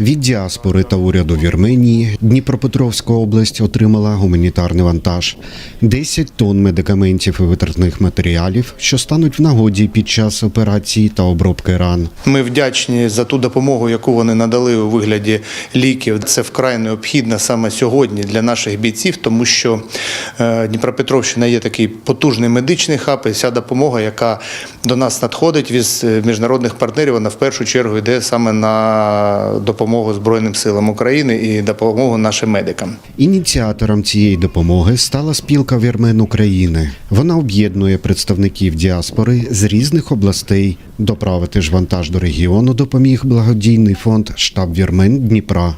Від діаспори та уряду Вірменії Дніпропетровська область отримала гуманітарний вантаж, 10 тонн медикаментів і витратних матеріалів, що стануть в нагоді під час операції та обробки ран. Ми вдячні за ту допомогу, яку вони надали у вигляді ліків. Це вкрай необхідно саме сьогодні для наших бійців, тому що е, Дніпропетровщина є такий потужний медичний хаб, і вся допомога, яка до нас надходить від е, міжнародних партнерів, вона в першу чергу йде саме на допомогу Збройним силам України і допомогу нашим медикам. Ініціатором цієї допомоги стала спілка вірмен України. Вона об'єднує представників діаспори з різних областей. Доправити ж вантаж до регіону допоміг благодійний фонд Штаб вірмен Дніпра.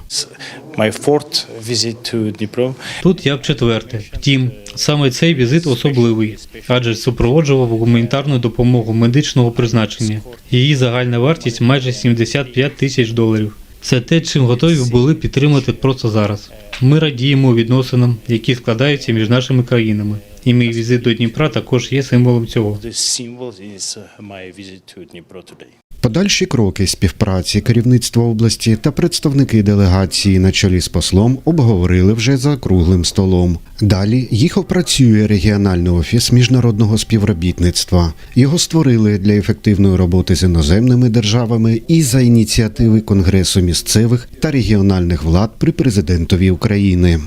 my fourth visit to Dnipro. Тут я в четверте. Втім, саме цей візит особливий, адже супроводжував гуманітарну допомогу медичного призначення. Її загальна вартість майже 75 тисяч доларів. Це те, чим готові були підтримати просто зараз. Ми радіємо відносинам, які складаються між нашими країнами. І мій візит до Дніпра також є символом цього. Подальші кроки співпраці керівництва області та представники делегації на чолі з послом обговорили вже за круглим столом. Далі їх опрацює регіональний офіс міжнародного співробітництва. Його створили для ефективної роботи з іноземними державами і за ініціативи Конгресу місцевих та регіональних влад при президентові України.